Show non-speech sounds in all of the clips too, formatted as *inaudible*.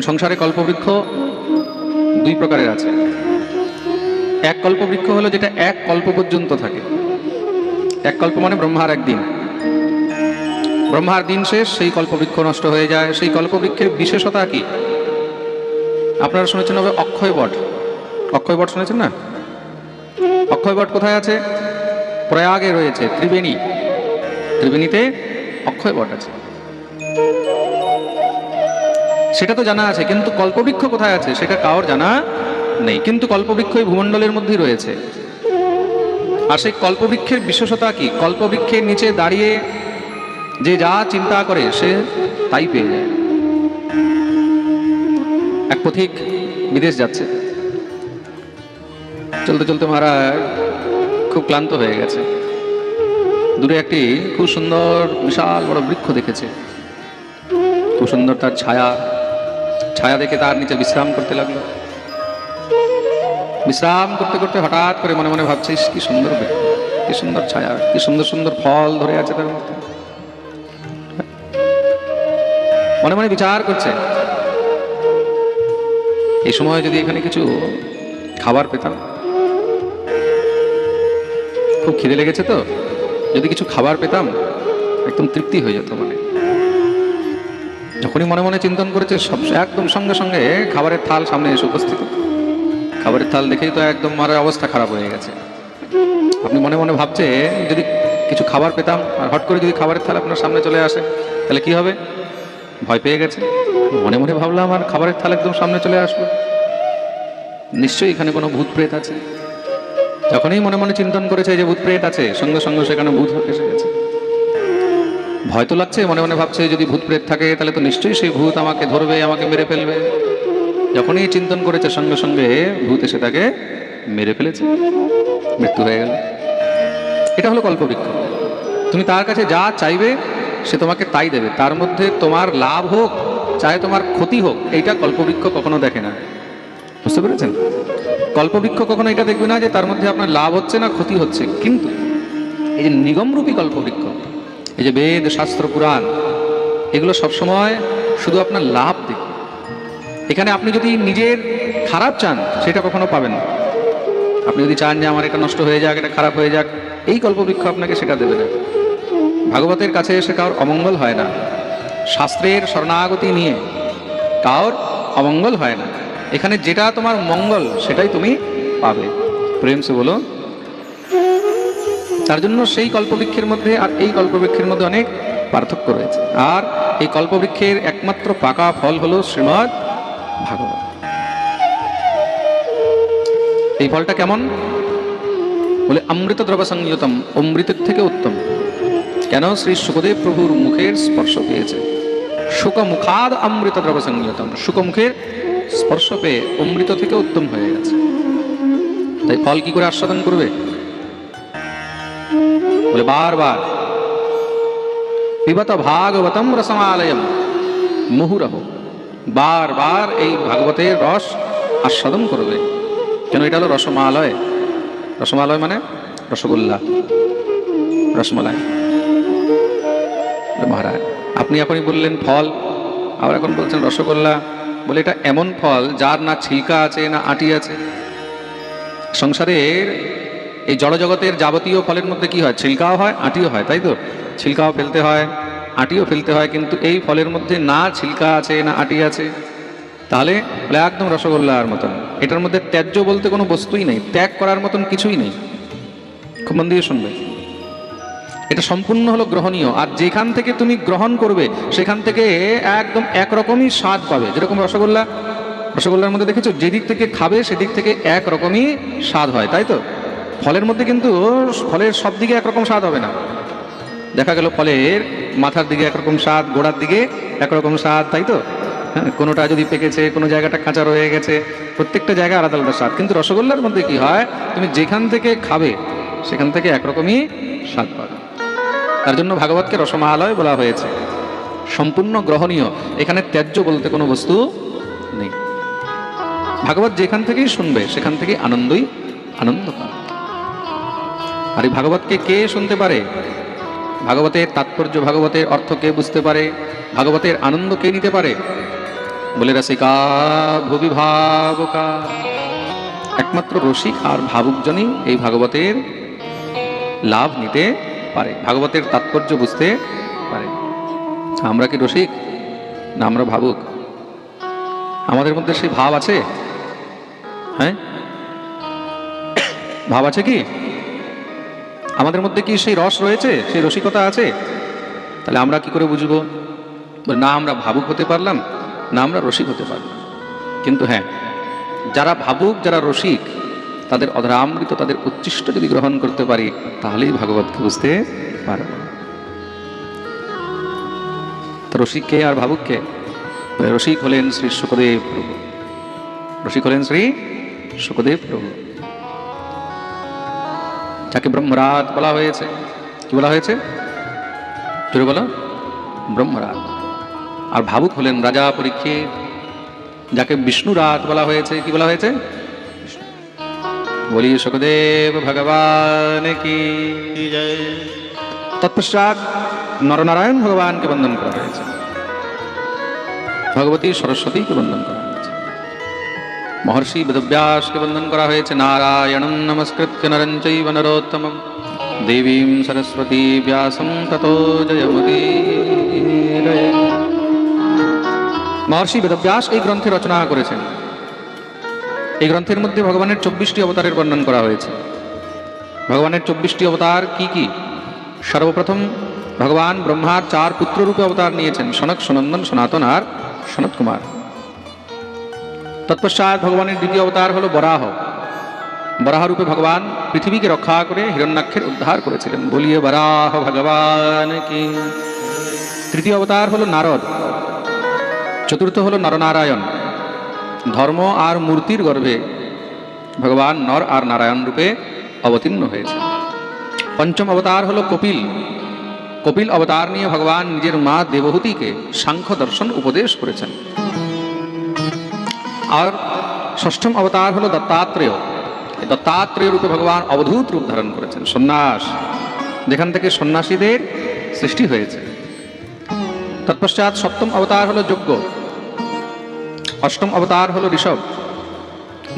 সংসারে কল্পবৃক্ষ দুই প্রকারের আছে। এক কল্পবৃক্ষ হলো যেটা এক কল্প পর্যন্ত থাকে। এক কল্প মানে ব্রহ্মার একদিন। ব্রহ্মার দিন শেষ, সেই কল্পবৃক্ষ নষ্ট হয়ে যায়। সেই কল্পবৃক্ষের বিশেষতা কি? আপনারা শুনেছেন হবে অক্ষয় বট। অক্ষয় বট শুনেছেন না? অক্ষয় বট কোথায় আছে? প্রয়াগে রয়েছে, ত্রিবেণী। ত্রিবেণীতে অক্ষয় বট আছে। সেটা তো জানা আছে, কিন্তু কল্পবৃক্ষ কোথায় আছে? সেটা কারোর জানা নেই, কিন্তু কল্পবৃক্ষ এই ভূমণ্ডলের মধ্যেই রয়েছে। আর সেই কল্পবৃক্ষের বিশেষতা কি? কল্পবৃক্ষের নিচে দাঁড়িয়ে যে যা চিন্তা করে, সে তাই পেয়ে যায়। এক পথিক বিদেশ যাচ্ছে। চলতে চলতে মহারাজ খুব ক্লান্ত হয়ে গেছে। দূরে একটি খুব সুন্দর, বিশাল বড় বৃক্ষ দেখেছে। খুব সুন্দর তার ছায়া ছায়া দেখে তার নিচে বিশ্রাম করতে লাগল। বিশ্রাম করতে করতে হঠাৎ করে মনে মনে ভাবছিস, কি সুন্দর কি সুন্দর ছায়া, কি সুন্দর সুন্দর ফল ধরে আছে তার মধ্যে। মনে মনে বিচার করছে, এই সময় যদি এখানে কিছু খাবার পেতাম। খুব খিদে লেগেছে তো, যদি কিছু খাবার পেতাম, একদম তৃপ্তি হয়ে যেত মানে। যখনই মনে মনে চিন্তন করেছে, সব একদম সঙ্গে সঙ্গে খাবারের থাল সামনে এসে উপস্থিত। খাবারের থাল দেখেই তো একদম মারের অবস্থা খারাপ হয়ে গেছে। আপনি মনে মনে ভাবছে, যদি কিছু খাবার পেতাম, আর হট করে যদি খাবারের থাল আপনার সামনে চলে আসে, তাহলে কি হবে? ভয় পেয়ে গেছে। মনে মনে ভাবলাম, আর খাবারের থাল একদম সামনে চলে আসলো নিশ্চয়ই এখানে কোনো ভূত প্রেত আছে। যখনই মনে মনে চিন্তন করেছে যে ভূত প্রেত আছে, সঙ্গে সঙ্গে সেখানে ভূত এসে গেছে। ভয় তো লাগছে, মনে মনে ভাবছে, যদি ভূত প্রেত থাকে, তাহলে তো নিশ্চয়ই সেই ভূত আমাকে ধরবে, আমাকে মেরে ফেলবে। যখনই চিন্তন করেছে সঙ্গে সঙ্গে, ভূত এসে তাকে মেরে ফেলেছে। মৃত্যু হয়ে গেল। এটা হলো কল্পবৃক্ষ তুমি তার কাছে যা চাইবে, সে তোমাকে তাই দেবে। তার মধ্যে তোমার লাভ হোক চাहे তোমার ক্ষতি হোক, এইটা কল্পবৃক্ষ কখনো দেখে না। বুঝতে পেরেছেন? কল্পবৃক্ষ কখনো এটা দেখবে না যে তার মধ্যে আপনার লাভ হচ্ছে না ক্ষতি হচ্ছে। কিন্তু এই যে নিগমরূপী কল্পবৃক্ষ এই যে বেদ, শাস্ত্র, পুরাণ, এগুলো সবসময় শুধু আপনার লাভ দেখবে এখানে আপনি যদি নিজের খারাপ চান, সেটা কখনো পাবেন না। আপনি যদি চান যে আমার এটা নষ্ট হয়ে যাক, এটা খারাপ হয়ে যাক, এই কল্পবৃক্ষ আপনাকে সেটা দেবে না। ভাগবতের কাছে এসে কারোর অমঙ্গল হয় না। শাস্ত্রের শরণাগতি নিয়ে কারোর অমঙ্গল হয় না। এখানে যেটা তোমার মঙ্গল, সেটাই তুমি পাবে। প্রেম সে বলো তার জন্য সেই কল্পবৃক্ষের মধ্যে আর এই কল্পবৃক্ষের মধ্যে অনেক পার্থক্য রয়েছে। আর এই কল্পবৃক্ষের একমাত্র পাকা ফল হলো শ্রীমৎ ভাগবত। এই ফলটা কেমন? বলে অমৃত দ্রব সংযতম অমৃতের থেকে উত্তম। কেন? শ্রী সুখদেব প্রভুর মুখের স্পর্শ পেয়েছে। শুক মুখাদ অমৃত দ্রব সংযতম শুক মুখের স্পর্শ পেয়ে অমৃত থেকে উত্তম হয়ে গেছে। তাই ফল কি করে আস্বাদন করবে? বলে বারবার পিবত ভাগবতম রসমালয়ম মুহুরহ। বারবার এই ভাগবতের রস আস্বাদন করবে। কেন এটা হলো রসমালয়? রসমালয় মানে রসগোল্লা রসমালাই। বলে, মহারাজ আপনি এখনই বললেন ফল আবার এখন বলছেন রসগোল্লা। বলে এটা এমন ফল যার না ছিলকা আছে না আটি আছে। সংসারের এই জড়জগতের যাবতীয় ফলের মধ্যে কি হয়? ছিলকাও হয়, আটিও হয়, তাই তো? ছিলকাও ফেলতে হয়, আটিও ফেলতে হয়, কিন্তু এই ফলের মধ্যে না ছিলকা আছে, না আটি আছে। তাহলে একদম রসগোল্লার মতন। এটার মধ্যে ত্যায্য বলতে কোনো বস্তুই নেই, ত্যাগ করার মতন কিছুই নেই। খুব মন দিয়ে শুনবে। এটা সম্পূর্ণ হলো গ্রহণীয়, আর যেখান থেকে তুমি গ্রহণ করবে, সেখান থেকে একদম একরকমই স্বাদ পাবে। যেরকম রসগোল্লা, রসগোল্লার মধ্যে দেখেছ, যেদিক থেকে খাবে, সেদিক থেকে একরকমই স্বাদ হয়, তাই তো? ফলের মধ্যে কিন্তু ফলের সব দিকে একরকম স্বাদ হবে না। দেখা গেল ফলের মাথার দিকে একরকম স্বাদ, গোড়ার দিকে একরকম স্বাদ, তাই তো? হ্যাঁ কোনোটা যদি পেকেছে, কোনো জায়গাটা কাঁচা রয়ে গেছে, প্রত্যেকটা জায়গায় আলাদা আলাদা স্বাদ। কিন্তু রসগোল্লার মধ্যে কি হয়, তুমি যেখান থেকে খাবে, সেখান থেকে একরকমই স্বাদ পাবে। তার জন্য ভাগবতকে রসমালয় বলা হয়েছে, সম্পূর্ণ গ্রহণীয়। এখানে ত্যায্য বলতে কোনো বস্তু নেই। ভাগবত যেখান থেকেই শুনবে, সেখান থেকেই আনন্দই আনন্দ পাবে। আর এই ভাগবতকে কে শুনতে পারে? ভাগবতের তাৎপর্য ভাগবতের অর্থ কে বুঝতে পারে? ভাগবতের আনন্দ কে নিতে পারে? বলে রসিকা, ভুবি ভাবকা। একমাত্র রসিক আর ভাবুকজনই এই ভাগবতের লাভ নিতে পারে। ভাগবতের তাৎপর্য বুঝতে পারে। আমরা কি রসিক না আমরা ভাবুক? আমাদের মধ্যে সেই ভাব আছে? হ্যাঁ? ভাব আছে কি? আমাদের মধ্যে কি সেই রস রয়েছে? সেই রসিকতা আছে? তাহলে আমরা কি করে বুঝব? না, আমরা ভাবুক হতে পারলাম, না, আমরা রসিক হতে পারলাম। কিন্তু হ্যাঁ যারা ভাবুক, যারা রসিক, তাদের অধরামৃত, তাদের উচ্ছিষ্ট যদি গ্রহণ করতে পারি, তাহলেই ভাগবতকে বুঝতে পারব। তো রসিক কে আর ভাবুক কে? রসিক হলেন শ্রী সুখদেব প্রভু। রসিক হলেন শ্রী সুখদেব প্রভু। যাকে ব্রহ্মরাত বলা হয়েছে। কি বলা হয়েছে? জোরে বলো। ব্রহ্মরাজ আর ভাবুক হলেন রাজা পরীক্ষিত, যাকে বিষ্ণুরাজ বলা হয়েছে, কি বলা হয়েছে? বলি সুখদেব ভগবান কি তৎপশ্চাৎ নরনারায়ণ ভগবানকে বন্দন করা হয়েছে। ভগবতী সরস্বতীকে বন্দন করা মহর্ষি বেদব্যাসকে বন্দন করা হয়েছে। নারায়ণং নমস্কৃত্য নরং চৈব নরোত্তমম। দেবীম সরস্বতী ব্যাসম ততো জয়মতি। মহর্ষি বেদব্যাস এই গ্রন্থে রচনা করেছেন। এই গ্রন্থের মধ্যে ভগবানের চব্বিশটি অবতারের বর্ণন করা হয়েছে। ভগবানের চব্বিশটি অবতার কি কি? সর্বপ্রথম ভগবান ব্রহ্মার চার পুত্ররূপে অবতার নিয়েছেন। সনক, সনন্দন, সনাতন আর সনত কুমার তৎপশ্চাৎ ভগবানের দ্বিতীয় অবতার হলো বরাহ। বরাহ রূপে ভগবান পৃথিবীকে রক্ষা করে হিরণ্যাক্ষের উদ্ধার করেছিলেন। বলিয়ে, বরাহ ভগবান তৃতীয় অবতার হলো নারদ। চতুর্থ হলো নরনারায়ণ। ধর্ম আর মূর্তির গর্ভে ভগবান নর আর নারায়ণ রূপে অবতীর্ণ হয়েছে। পঞ্চম অবতার হলো কপিল। কপিল অবতার নিয়ে ভগবান নিজের মা দেবহূতিকে সাংখ্য দর্শন উপদেশ করেছেন। আর ষষ্ঠম অবতার হলো দত্তাত্রেয়। দত্তাত্রেয় রূপে ভগবান অবধূত রূপ ধারণ করেছেন। সন্ন্যাস, যেখান থেকে সন্ন্যাসীদের সৃষ্টি হয়েছে। তৎপশ্চাৎ সপ্তম অবতার হলো যজ্ঞ। অষ্টম অবতার হলো ঋষভ।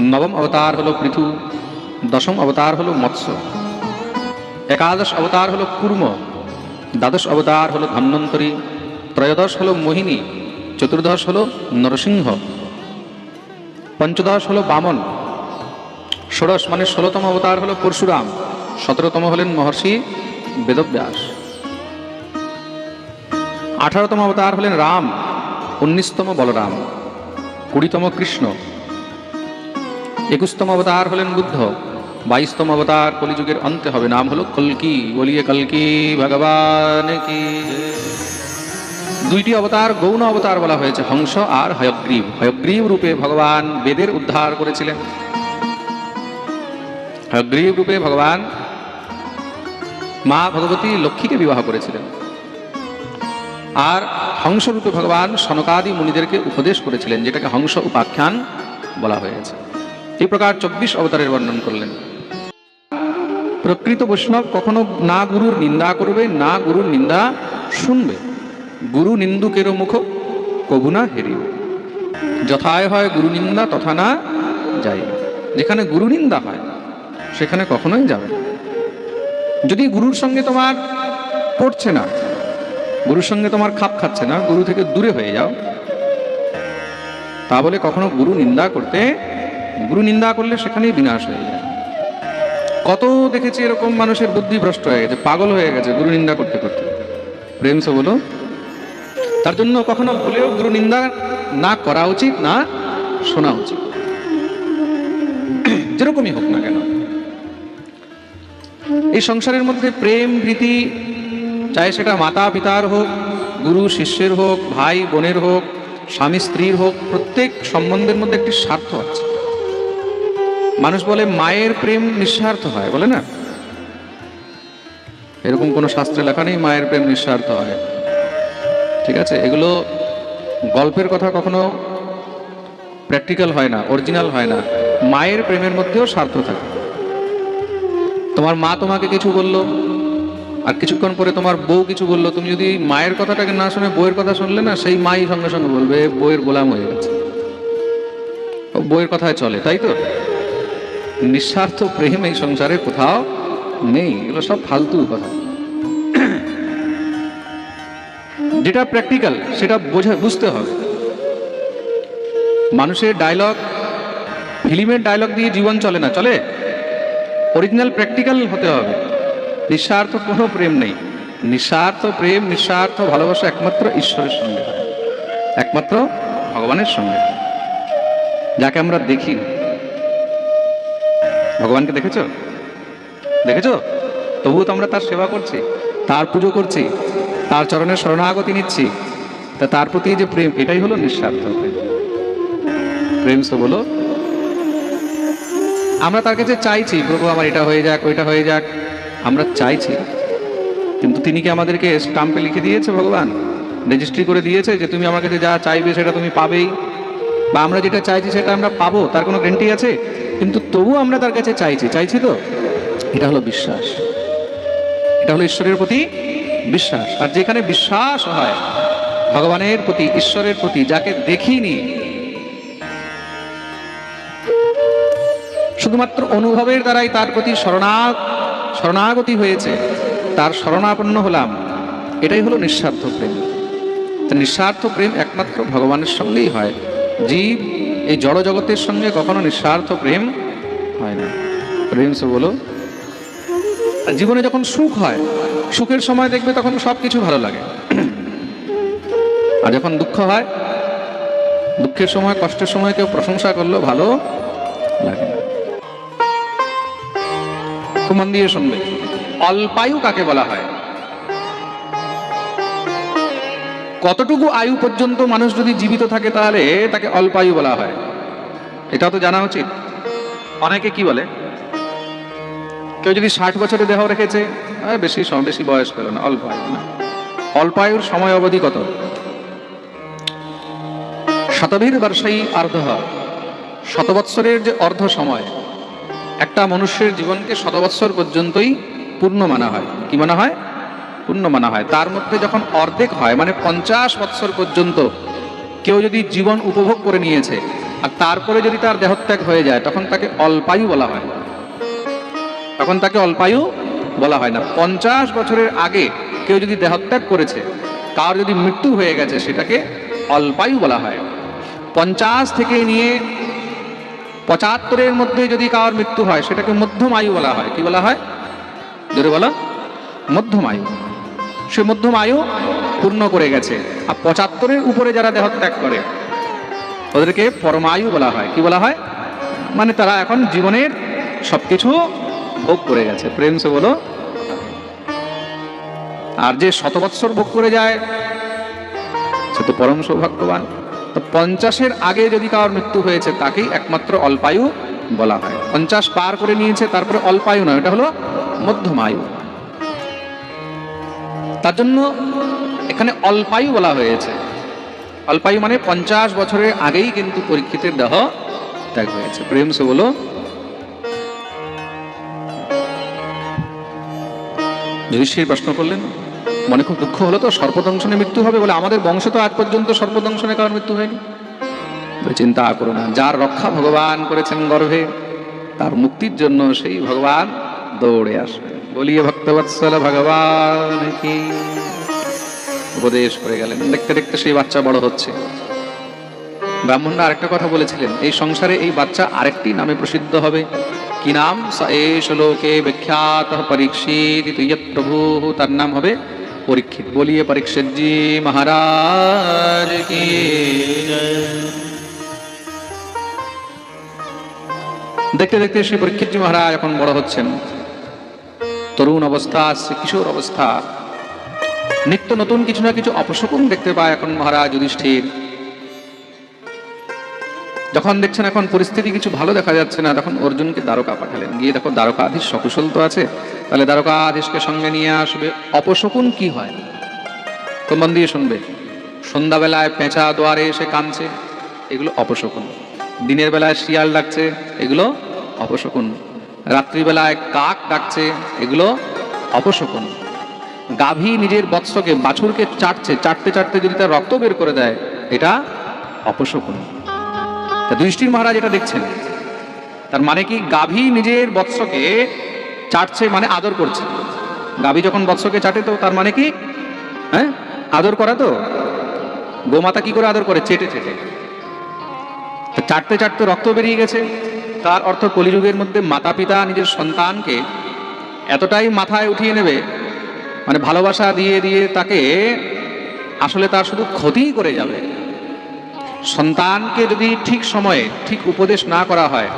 নবম অবতার হলো পৃথু। দশম অবতার হলো মৎস্য। একাদশ অবতার হলো কুর্ম। দ্বাদশ অবতার হলো ধন্বন্তরী। ত্রয়োদশ হলো মোহিনী। চতুর্দশ হলো নরসিংহ। পঞ্চদশ হলো বামন, ষোড়শ মানে ষোলোতম অবতার হলো পরশুরাম, সতেরোতম হলেন মহর্ষি বেদব্যাস। আঠারোতম অবতার হলেন রাম, উনিশতম বলরাম, কুড়িতম কৃষ্ণ। একুশতম অবতার হলেন বুদ্ধ, বাইশতম অবতার কলিযুগের অন্তে হবে, নাম হলো কলকি, বলিয়ে কলকি, ভগবান কি দুইটি অবতার, গৌণ অবতার বলা হয়েছে, হংস আর হয়গ্রীব। হয়গ্রীব রূপে ভগবান বেদের উদ্ধার করেছিলেন। হয়গ্রীব রূপে ভগবান মা ভগবতী লক্ষ্মীকে বিবাহ করেছিলেন। আর হংসরূপে ভগবান সনকাদি মুনিদেরকে উপদেশ করেছিলেন, যেটাকে হংস উপাখ্যান বলা হয়েছে। এই প্রকার চব্বিশ অবতারের বর্ণন করলেন। প্রকৃত বৈষ্ণব কখনো না গুরুর নিন্দা করবে, না গুরুর নিন্দা শুনবে। গুরু নিন্দুকেরও মুখ, কবু না হেরিও। যথায় হয় গুরু নিন্দা, তথা না যাই। যেখানে গুরু নিন্দা হয়, সেখানে কখনোই যাবে যদি গুরুর সঙ্গে তোমার পড়ছে না, গুরুর সঙ্গে তোমার খাপ খাচ্ছে না, গুরু থেকে দূরে হয়ে যাও, তা বলে কখনো গুরু নিন্দা করতে, গুরু নিন্দা করলে সেখানেই বিনাশ হয়ে যায়। কত দেখেছি এরকম মানুষের বুদ্ধি ভ্রষ্ট হয়ে গেছে, পাগল হয়ে গেছে গুরু নিন্দা করতে করতে। প্রেম সে বলো তার জন্য কখনো ভুলেও গুরু নিন্দা না করা উচিত, না শোনা উচিত। *clears throat* যেরকমই হোক না কেন। এই সংসারের মধ্যে প্রেম, প্রীতি, চাই সেটা মাতা পিতার হোক, গুরু শিষ্যের হোক, ভাই বোনের হোক, স্বামী স্ত্রীর হোক, প্রত্যেক সম্বন্ধের মধ্যে একটি স্বার্থ আছে। মানুষ বলে মায়ের প্রেম নিঃস্বার্থ হয়, বলে না? এরকম কোনো শাস্ত্রে লেখা নেই, মায়ের প্রেম নিঃস্বার্থ হয়। ঠিক আছে, এগুলো গল্পের কথা কখনো প্র্যাকটিক্যাল হয় না অরিজিনাল হয় না। মায়ের প্রেমের মধ্যেও স্বার্থ থাকে। তোমার মা তোমাকে কিছু বলল, আর কিছুক্ষণ পরে তোমার বউ কিছু বলল। তুমি যদি মায়ের কথাটাকে না শুনে বইয়ের কথা শুনলে না, সেই মাই সঙ্গে সঙ্গে বলবে বইয়ের গোলাম হয়ে গেছে। বইয়ের কথায় চলে, তাই তো? নিঃস্বার্থ প্রেম এই সংসারে কোথাও নেই, এগুলো সব ফালতু কথা। যেটা প্র্যাকটিক্যাল সেটা বোঝা, বুঝতে হবে। মানুষের ডায়লগ ফিল্মের ডায়লগ দিয়ে জীবন চলে না, চলে? অরিজিনাল প্র্যাকটিক্যাল হতে হবে। নিঃস্বার্থ কোনো প্রেম নেই। নিঃস্বার্থ প্রেম, নিঃস্বার্থ ভালোবাসা একমাত্র ঈশ্বরের সঙ্গে একমাত্র ভগবানের সঙ্গে যাকে আমরা দেখি। ভগবানকে দেখেছ? দেখেছ? তবুও তো আমরা তার সেবা করছি, তার পুজো করছি। তার চরণের শরণাগতি নিচ্ছি। তা তার প্রতি যে প্রেম, এটাই হলো নিঃস্বার্থ প্রেম। প্রেম সে বলো, আমরা তার কাছে চাইছি, প্রভু আমার এটা হয়ে যাক, ওইটা হয়ে যাক, আমরা চাইছি। কিন্তু তিনি কি আমাদেরকে স্টাম্পে লিখে দিয়েছে ভগবান? রেজিস্ট্রি করে দিয়েছে যে তুমি আমার কাছে যা চাইবে সেটা তুমি পাবেই। বা আমরা যেটা চাইছি সেটা আমরা পাবো, তার কোনো গ্যারান্টি আছে? কিন্তু তবু আমরা তার কাছে চাইছি চাইছি তো? এটা হলো বিশ্বাস। এটা হলো ঈশ্বরের প্রতি বিশ্বাস। আর যেখানে বিশ্বাস হয়, ভগবানের প্রতি, ঈশ্বরের প্রতি, যাকে দেখিনি, শুধুমাত্র অনুভবের দ্বারাই তার প্রতি শরণা, শরণাগতি হয়েছে, তার শরণাপন্ন হলাম। এটাই হলো নিঃস্বার্থ প্রেম। নিঃস্বার্থ প্রেম একমাত্র ভগবানের সঙ্গেই হয়। জীব এই জড় জগতের সঙ্গে কখনো নিঃস্বার্থ প্রেম হয় না। প্রেম সে বলো, জীবনে যখন সুখ হয় সুখের সময় দেখবে তখন সব কিছু ভালো লাগে। আর যখন দুঃখ হয়, দুঃখের সময়, কষ্টের সময় কেউ প্রশংসা করল ভালো লাগে মন দিয়ে শুনবে। অল্পায়ু কাকে বলা হয়? কতটুকু আয়ু পর্যন্ত মানুষ যদি জীবিত থাকে তাহলে তাকে অল্পায়ু বলা হয়? এটা তো জানা উচিত। অনেকে কি বলে? কেউ যদি ষাট বছরে দেহ রেখেছে বেশি বেশি বয়স পেল না, অল্প আয়ু না। অল্প আয়ুর সময় অবধি কত? শতবীর বর্ষাই আর্ধ শতবৎসরের যে অর্ধ সময়, একটা মনুষ্যের জীবনকে শতবৎসর পর্যন্তই পূর্ণ মানা হয়। কি মানা হয়? পূর্ণ মানা হয়। তার মধ্যে যখন অর্ধেক হয় মানে পঞ্চাশ বৎসর পর্যন্ত কেউ যদি জীবন উপভোগ করে নিয়েছে, আর তারপরে যদি তার দেহত্যাগ হয়ে যায়, তখন তাকে অল্পায়ু বলা হয়। তখন তাকে অল্পায়ু বলা হয় না। পঞ্চাশ বছরের আগে কেউ যদি দেহত্যাগ করেছে, কার যদি মৃত্যু হয়ে গেছে সেটাকে অল্পায়ু বলা হয়। পঞ্চাশ থেকে নিয়ে পঁচাত্তরের মধ্যে যদি কারোর মৃত্যু হয়, সেটাকে মধ্যম আয়ু বলা হয়। কি বলা হয়? জোরে বলো। মধ্যম আয়ু সে মধ্যম আয়ু পূর্ণ করে গেছে। আর পঁচাত্তরের উপরে যারা দেহত্যাগ করে, ওদেরকে পরমায়ু বলা হয়। কি বলা হয়? মানে তারা এখন জীবনের সবকিছু ভোগ করে গেছে। প্রেম সে বলো, আর যে শত বৎসর ভোগ করে যায়, সে তো পরম সৌভাগ্যবান। তো পঞ্চাশের আগে যদি কারোর মৃত্যু হয়েছে, তাকেই একমাত্র অল্পায়ু বলা হয়। পঞ্চাশ পার করে নিয়েছে, তারপরে অল্পায়ু নয়, এটা হলো মধ্যমায়ু। তার জন্য এখানে অল্পায়ু বলা হয়েছে। অল্পায়ু মানে পঞ্চাশ বছরের আগেই কিন্তু পরীক্ষিতের দেহ ত্যাগ হয়েছে। প্রেম সে বলো যুধিষ্ঠির প্রশ্ন করলেন, মনে খুব দুঃখ হলো তো, সর্পদংশনে মৃত্যু হবে বলে। আমাদের বংশ তো আজ পর্যন্ত সর্পদংশনে কারণ মৃত্যু হয়নি। চিন্তা করো না, যার রক্ষা ভগবান করেছেন গর্ভে, তার মুক্তির জন্য সেই ভগবান দৌড়ে আসবে। বলিয়ে ভক্তবৎসল ভগবান কি? উপদেশ করে গেলেন। দেখতে দেখতে সেই বাচ্চা বড় হচ্ছে। ব্রাহ্মণরা আরেকটা কথা বলেছিলেন, এই সংসারে এই বাচ্চা আরেকটি নামে প্রসিদ্ধ হবে। কি নাম লোকে বিখ্যাত পরীক্ষিত। প্রভু, তার নাম হবে পরীক্ষিত। বলিয়ে পরীক্ষিত জি মহারাজ কি দেখতে দেখতে শ্রী পরীক্ষিতজি মহারাজ এখন বড় হচ্ছেন। তরুণ অবস্থা শ্রী কিশোর অবস্থা। নিত্য নতুন কিছু না কিছু অপশকুন দেখতে পায় এখন মহারাজ যুধিষ্ঠির। যখন দেখছেন এখন পরিস্থিতি কিছু ভালো দেখা যাচ্ছে না, তখন অর্জুনকে দ্বারকা পাঠালেন। গিয়ে দেখো দ্বারকাধীশ সকুশল তো আছে। তাহলে দ্বারকাধীশকে সঙ্গে নিয়ে আসবে। অপশকুন কি হয়? তো মন দিয়ে শুনবে? সন্ধ্যাবেলায় পেঁচা দোয়ারে এসে কাঁদছে। এগুলো অপশকুন। দিনের বেলায় শিয়াল ডাকছে। এগুলো অপশকুন। রাত্রিবেলায় কাক ডাকছে। এগুলো অপশকুন। গাভী নিজের বৎসকে, বাছুরকে চাটছে। চাটতে চাটতে যদি তার রক্ত বের করে দেয়, এটা অপশকুন। তা যুধিষ্ঠির মহারাজ এটা দেখছেন। তার মানে কি, গাভী নিজের বৎসকে চাটছে মানে আদর করছে। গাভী যখন বৎসকে চাটে তো তার মানে কি? হ্যাঁ? আদর করা তো? গোমাতা কি করে আদর করে? চেটে চেটে। চাটতে চাটতে রক্ত বেরিয়ে গেছে। তার অর্থ কলিযুগের মধ্যে মাতা পিতা নিজের সন্তানকে এতটাই মাথায় উঠিয়ে নেবে মানে ভালোবাসা দিয়ে দিয়ে তাকে আসলে তার শুধু ক্ষতিই করে যাবে। সন্তানকে যদি ঠিক সময়ে ঠিক উপদেশ না করা হয়,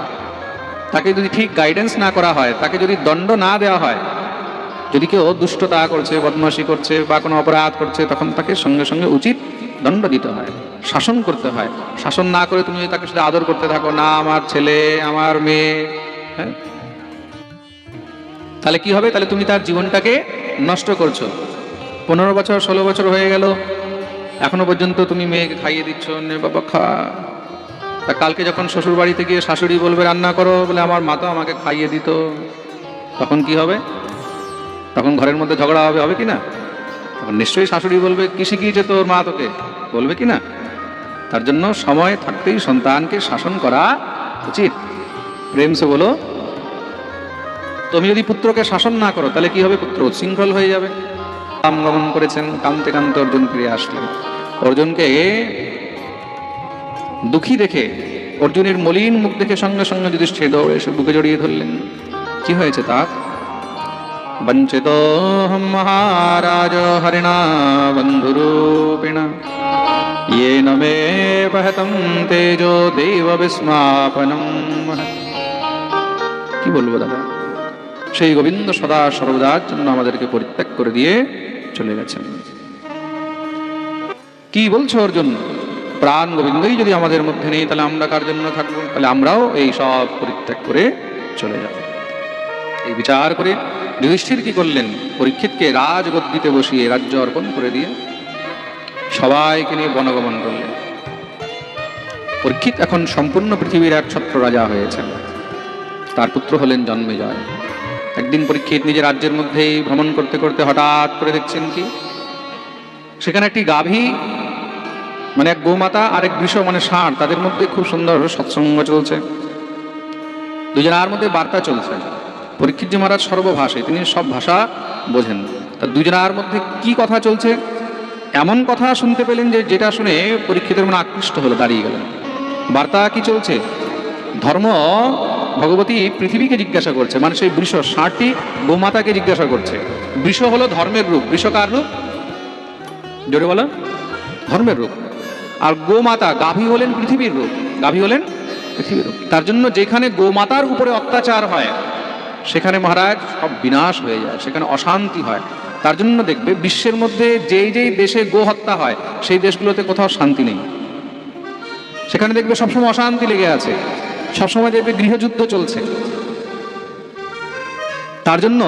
তাকে যদি ঠিক গাইডেন্স না করা হয়, তাকে যদি দণ্ড না দেওয়া হয়, যদি কেউ দুষ্টতা করছে, বদমাশি করছে বা কোনো অপরাধ করছে, তখন তাকে সঙ্গে সঙ্গে উচিত দণ্ড দিতে হয়, শাসন করতে হয়। শাসন না করে তুমি তাকে শুধু আদর করতে থাকো, না, আমার ছেলে, আমার মেয়ে হ্যাঁ? তাহলে কি হবে? তাহলে তুমি তার জীবনটাকে নষ্ট করছ। পনেরো বছর, ষোলো বছর হয়ে গেল এখনও পর্যন্ত তুমি মেয়েকে খাইয়ে দিচ্ছ, নে বাবা, খা। তা কালকে যখন শ্বশুর বাড়িতে গিয়ে শাশুড়ি বলবে, রান্না করো, বলে, আমার মা তো আমাকে খাইয়ে দিত। তখন কি হবে? তখন ঘরের মধ্যে ঝগড়া হবে হবে কি না? তখন নিশ্চয়ই শাশুড়ি বলবে, কি শিখিয়েছে তোর মা তোকে? বলবে কি না? তার জন্য সময় থাকতেই সন্তানকে শাসন করা উচিত। প্রেম সে বলো, তুমি যদি পুত্রকে শাসন না করো, তাহলে কি হবে? পুত্র উচ্ছৃঙ্খল হয়ে যাবে। আসাম গমন করেছেন, কান্তে কান্তে অর্জুন ফিরে আসলেন। অর্জুনকে দুঃখী দেখে, অর্জুনের মলিন মুখ দেখে সঙ্গে সঙ্গে যদি সে দৌড়ে এসে বুকে জড়িয়ে ধরলেন। কি হয়েছে তার? বঞ্চিত মহারাজ হরিণা বন্ধুরূপিণ ইয়ে নমে পহতম তেজো দেব বিস্মাপনম। কি বলব দাদা? সেই গোবিন্দ সদা সর্বদার জন্য আমাদেরকে পরিত্যাগ করে দিয়ে চলে গেছেন কি বলছো অর্জুন? প্রাণ গোবিন্দই যদি আমাদের মধ্যে নেই, তাহলে আমরা কার জন্য থাকব? তাহলে আমরাও এই সব পরিত্যাগ করে চলে যাব। এই বিচার করে যুধিষ্ঠির কি করলেন? পরীক্ষিতকে রাজগদ্দিতে বসিয়ে রাজ্য অর্পণ করে দিয়ে সবাইকে নিয়ে বনগমন করলেন। পরীক্ষিত এখন সম্পূর্ণ পৃথিবীর এক ছত্র রাজা হয়েছেন। তার পুত্র হলেন জন্মে জন্মেজয়। একদিন পরীক্ষিত নিজের রাজ্যের মধ্যেই ভ্রমণ করতে করতে হঠাৎ করে দেখছেন কি? সেখানে একটি গাভী মানে এক গোমাতা আর এক বৃষ মানে ষাঁড়, তাদের মধ্যে খুব সুন্দর সৎসঙ্গ চলছে। দুজনের মধ্যে বার্তা চলছে। পরীক্ষিত যে মহারাজ সর্বভাষী তিনি সব ভাষা বোঝেন। তা দুজনের মধ্যে কি কথা চলছে? এমন কথা শুনতে পেলেন যে যেটা শুনে পরীক্ষিতের মনে আকৃষ্ট হলো, দাঁড়িয়ে গেলেন। বার্তা কি চলছে? ধর্ম ভগবতী পৃথিবীকে জিজ্ঞাসা করছে মানে সেই বৃষ ষাটটি গোমাতাকে জিজ্ঞাসা করছে। বৃষ হলো ধর্মের রূপ। বৃষ কার রূপ? জোরে বলো। ধর্মের রূপ। আর গোমাতা, গাভী হলেন পৃথিবীর রূপ। গাভী হলেন পৃথিবীর রূপ। তার জন্য যেখানে গোমাতার উপরে অত্যাচার হয়, সেখানে মহারাজ সব বিনাশ হয়ে যায়, সেখানে অশান্তি হয়। তার জন্য দেখবে, বিশ্বের মধ্যে যেই যেই দেশে গো হত্যা হয়, সেই দেশগুলোতে কোথাও শান্তি নেই। সেখানে দেখবে সবসময় অশান্তি লেগে আছে। সবসময় দেখবে গৃহযুদ্ধ চলছে। তার জন্য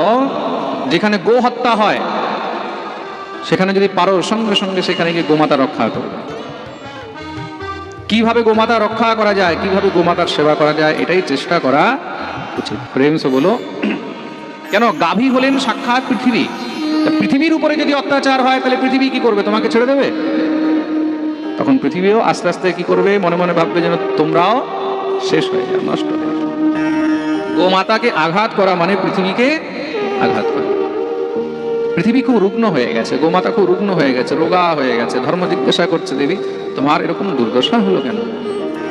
যেখানে গো হত্যা হয়, সেখানে যদি পারো, সঙ্গে সঙ্গে সেখানে গিয়ে গোমাতা রক্ষা করবে কীভাবে গোমাতা রক্ষা করা যায়, কীভাবে গোমাতার সেবা করা যায়, এটাই চেষ্টা করা উচিত। প্রেম সে বলো, কেন গাভী হলেন সাক্ষাৎ পৃথিবী? পৃথিবীর উপরে যদি অত্যাচার হয়, তাহলে পৃথিবী কি করবে? তোমাকে ছেড়ে দেবে? তখন পৃথিবীও আস্তে আস্তে কি করবে? মনে মনে ভাববে যেন তোমরাও শেষ হয়ে যাও নষ্ট হয়ে যাও গোমাতাকে আঘাত করা মানে পৃথিবীকে আঘাত করা। পৃথিবী খুব রুগ্ন হয়ে গেছে, গোমাতা খুব রুগ্ন হয়ে গেছে, রোগা হয়ে গেছে, ধর্ম জিজ্ঞাসা করছে, দেবী, তোমার এরকম দুর্দশা হলো কেন?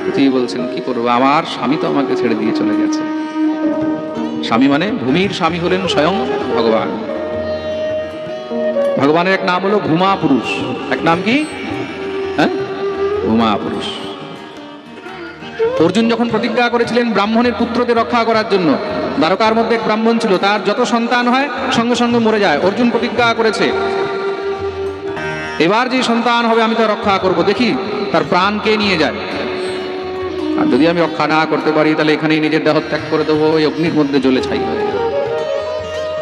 পৃথিবী বলছেন, কি করব? আমার স্বামী তো আমাকে ছেড়ে দিয়ে চলে গেছে। স্বামী মানে ভূমির স্বামী হলেন স্বয়ং ভগবান। ভগবানের এক নাম হলো ভূমা পুরুষ। এক নাম কি? হ্যাঁ? ভূমা পুরুষ। অর্জুন যখন প্রতিজ্ঞা করেছিলেন ব্রাহ্মণের পুত্রদের রক্ষা করার জন্য, দ্বারকার মধ্যে এক ব্রাহ্মণ ছিল, তার যত সন্তান হয় সঙ্গে সঙ্গে মরে যায়। অর্জুন প্রতিজ্ঞা করেছে, এবার যে সন্তান হবে আমি তার রক্ষা করব, দেখি তার প্রাণ কে নিয়ে যায়। আর যদি আমি রক্ষা না করতে পারি, তাহলে এখানেই নিজের দেহ ত্যাগ করে দেবো, ওই অগ্নির মধ্যে জ্বলে ছাই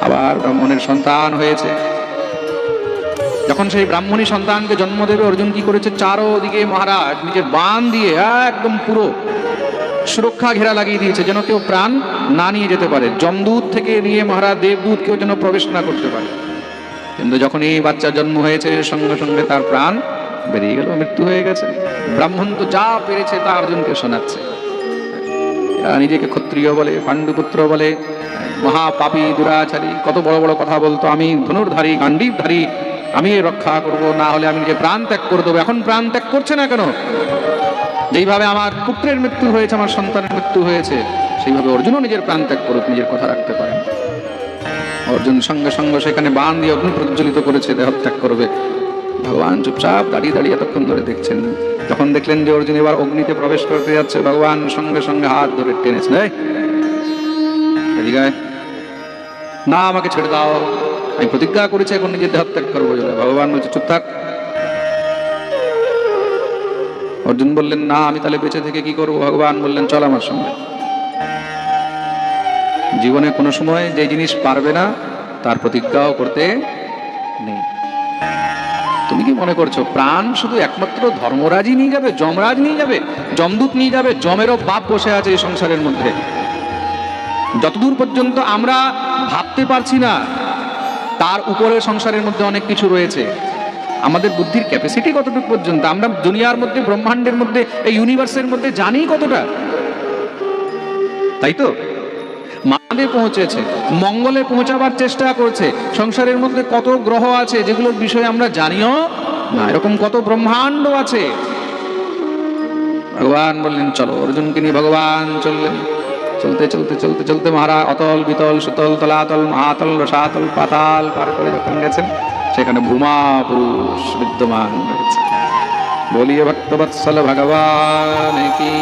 আবার ব্রাহ্মণের সন্তান হয়েছে। যখন সেই ব্রাহ্মণী সন্তানকে জন্ম দেবে, অর্জুন কি করেছে? চারোদিকে মহারাজ, নিজের বান দিয়ে, একদম পুরো সুরক্ষা ঘেরা লাগিয়ে দিয়েছে, যেন কেউ প্রাণ না নিয়ে যেতে পারে। যমদূত থেকে নিয়ে মহারাজ দেবদূত কেউ যেন প্রবেশ না করতে পারে। কিন্তু যখন এই বাচ্চার জন্ম হয়েছে, সঙ্গে সঙ্গে তার প্রাণ বেরিয়ে গেল, মৃত্যু হয়ে গেছে। ব্রাহ্মণ তো যা পেরেছে, তা অর্জুনকে শোনাচ্ছে। নিজেকে ক্ষত্রিয় বলে, পাণ্ডুপুত্র বলে, মহাপাপী, দুরাচারী, কত বড় বড় কথা বলতো, আমি ধনুর্ধারী গান্ডীবধারী আমি রক্ষা করব, না হলে আমি নিজে প্রাণ ত্যাগ করে দেবো। এখন প্রাণ ত্যাগ করছে না কেন? যেইভাবে আমার পুত্রের মৃত্যু হয়েছে আমার সন্তানের মৃত্যু হয়েছে সেইভাবে অর্জুনও নিজের প্রাণ ত্যাগ করুক নিজের কথা রাখতে পারেন অর্জুন সঙ্গে সঙ্গে সেখানে বান দিয়ে অগ্নি প্রজ্বলিত করেছে দেহত্যাগ করবে। ভগবান চুপচাপ দাঁড়িয়ে দাঁড়িয়ে এতক্ষণ ধরে দেখছেন। যখন দেখলেন যে অর্জুন এবার অগ্নিতে প্রবেশ করতে যাচ্ছে ভগবান সঙ্গে সঙ্গে হাত ধরে টেনেছেন "এই, এদিকে আয়। না আমাকে ছেড়ে দাও। আমি প্রতিজ্ঞা করেছি এখন নিজের দেহত্যাগ করব। ভগবান বলছে চুপ থাক। অর্জুন বললেন, না, আমি তাহলে বেঁচে থেকে কি করব? ভগবান বললেন, চল আমার সঙ্গে। জীবনে কোনো সময় যে জিনিস পারবে না, তার প্রতিজ্ঞাও করতে নেই। তুমি কি মনে করছ, প্রাণ শুধু একমাত্র ধর্মরাজই নিয়ে যাবে, যমরাজ নিয়ে যাবে, যমদূত নিয়ে যাবে, যমেরও বাপ বসে আছে এই সংসারের মধ্যে? যতদূর পর্যন্ত আমরা ভাবতে পারছি না, তার উপরে সংসারের মধ্যে অনেক কিছু রয়েছে। আমাদের বুদ্ধির ক্যাপাসিটি কতটুকু পর্যন্ত? আমরা দুনিয়ার মধ্যে, ব্রহ্মাণ্ডের মধ্যে, এই ইউনিভার্সের মধ্যে জানি কতটা। তাই তো? মাদে পৌঁছেছে, মঙ্গলে পৌঁছাবার চেষ্টা করছে, সংসারের মধ্যে কত গ্রহ আছে যেগুলোর বিষয়ে আমরা জানিও না। এরকম কত ব্রহ্মাণ্ড আছে। ভগবান বললেন, চলো অর্জুনকে নিয়ে ভগবান চললেন। চলতে চলতে চলতে চলতে মহারা অতল, বিতল, সুতল, তলাতল, মহাতল, রসাতল, পাতাল, পার করে যখন গেছেন, সেখানে ভূমা পুরুষ বিদ্যমান রয়েছে। বলিয়ে ভক্তবৎসল ভগবান কি?